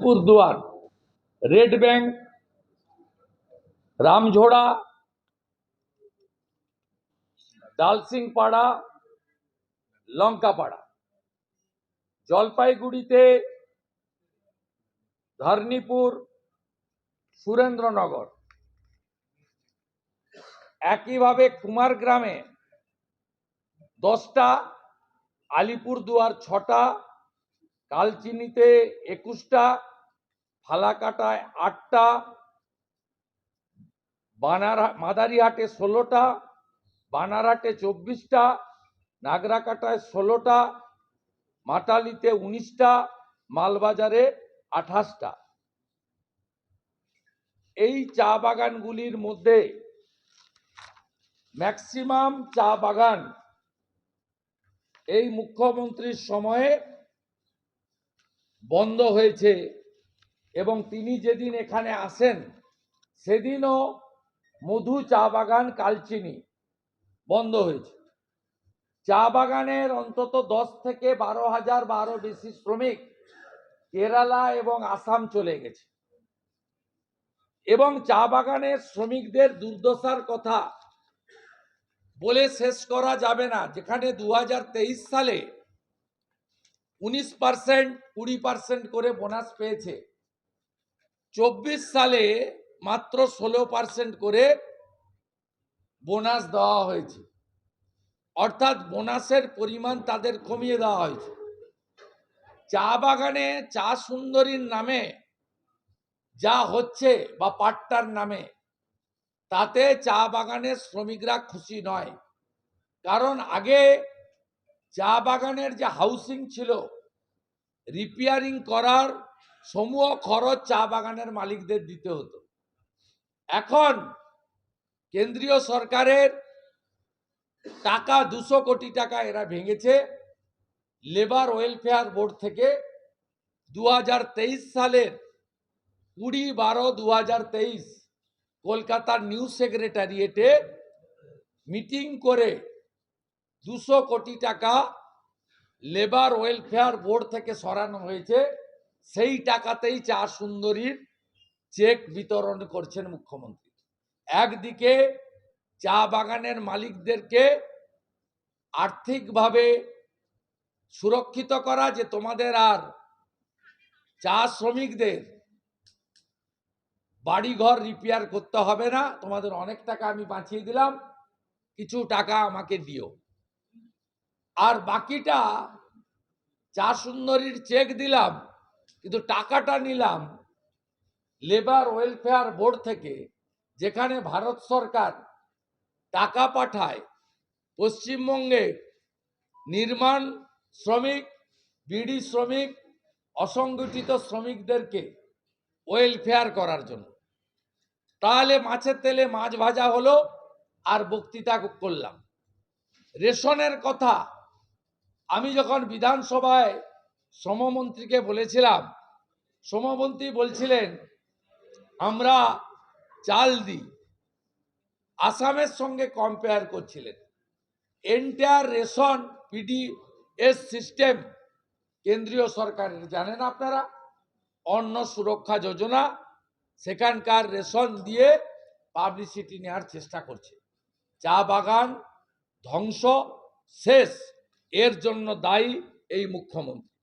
পুরদুয়ার Red Bank Ramjhora Dalsingpara Lankapara. জলপাইগুড়িতে ধর্নীপুর সুরেন্দ্রনগর। একইভাবে কুমারগ্রামে দশটা আলিপুরদুয়ার ছটা কালচিনিতে একুশটা, ফালাকাটায় আটটা, বানার, মাদারিহাটে ষোলোটা বানারহাটে চব্বিশটা, নাগরাকাটায় ষোলোটা, মাটালিতে উনিশটা, মালবাজারে আঠাশটা। এই চা বাগানগুলির মধ্যে ম্যাক্সিমাম চা বাগান এই মুখ্যমন্ত্রীর সময়ে বন্ধ হয়েছে এবং তিনি যেদিন এখানে আসেন, সেদিনও মধু চা বাগান কালচিনি বন্ধ হয়েছে। চা বাগানের অন্তত দশ থেকে বারো হাজার বারো বেশি শ্রমিক কেরালা এবং আসাম চলে গেছে। এবং চা বাগানের শ্রমিকদের দুর্দশার কথা বলে শেষ করা যাবে না। যেখানে দু হাজার তেইশ সালে উনিশ পার্সেন্ট কুড়ি পার্সেন্ট করে বোনাস পেয়েছে। চব্বিশ সালে মাত্র ষোলো পার্সেন্ট করে বোনাস দেওয়া হয়েছে। অর্থাৎ বোনাসের পরিমাণ তাদের কমিয়ে দেওয়া হয়েছে। চা বাগানে চা সুন্দরীর নামে যা হচ্ছে বা পাট্টার নামে, তাতে চা বাগানের শ্রমিকরা খুশি নয়। কারণ আগে চা বাগানের যে হাউসিং ছিল রিপেয়ারিং করার সমূহ খরচ চা বাগানের মালিকদের দিতে হতো। এখন কেন্দ্রীয় সরকারের টাকা দুশো কোটি টাকা এরা ভেঙেছে। লেবার ওয়েলফেয়ার বোর্ড থেকে দু হাজার তেইশ সালের কুড়ি বারো দু কলকাতার নিউজ সেক্রেটারিয়েটে মিটিং করে দুশো কোটি টাকা লেবার ওয়েলফেয়ার বোর্ড থেকে সরানো হয়েছে। সেই টাকাতেই চা সুন্দরীর চেক বিতরণ করছেন মুখ্যমন্ত্রী। একদিকে চা বাগানের মালিকদেরকে আর্থিকভাবে সুরক্ষিত করা যে তোমাদের আর চা শ্রমিকদের বাড়িঘর রিপেয়ার করতে হবে না, তোমাদের অনেক টাকা আমি বাঁচিয়ে দিলাম, কিছু টাকা আমাকে দিও। আর বাকিটা চা সুন্দরীর চেক দিলাম, কিন্তু টাকাটা নিলাম লেবার ওয়েলফেয়ার বোর্ড থেকে, যেখানে ভারত সরকার টাকা পাঠায় পশ্চিমবঙ্গে নির্মাণ শ্রমিক বিড়ি শ্রমিক, অসংগঠিত শ্রমিকদেরকে ওয়েলফেয়ার করার জন্য। তাহলে মাছের তেলে মাছ ভাজা হলো আর বক্তৃতা করলাম। রেশনের কথা আমি যখন বিধানসভায় শ্রমমন্ত্রীকে বলেছিলাম, শ্রমমন্ত্রী বলছিলেন, আমরা চাল দিই। আসামের সঙ্গে কম্পেয়ার করছিলেন। এন্টায়ার রেশন পিডিএস সিস্টেম কেন্দ্রীয় সরকারের, জানেন আপনারা? অন্ন সুরক্ষা যোজনা সেখানকার রেশন দিয়ে পাবলিসিটি নেওয়ার চেষ্টা করছে। চা বাগান ধ্বংস, শেষ। এর জন্য দায়ী এই মুখ্যমন্ত্রী।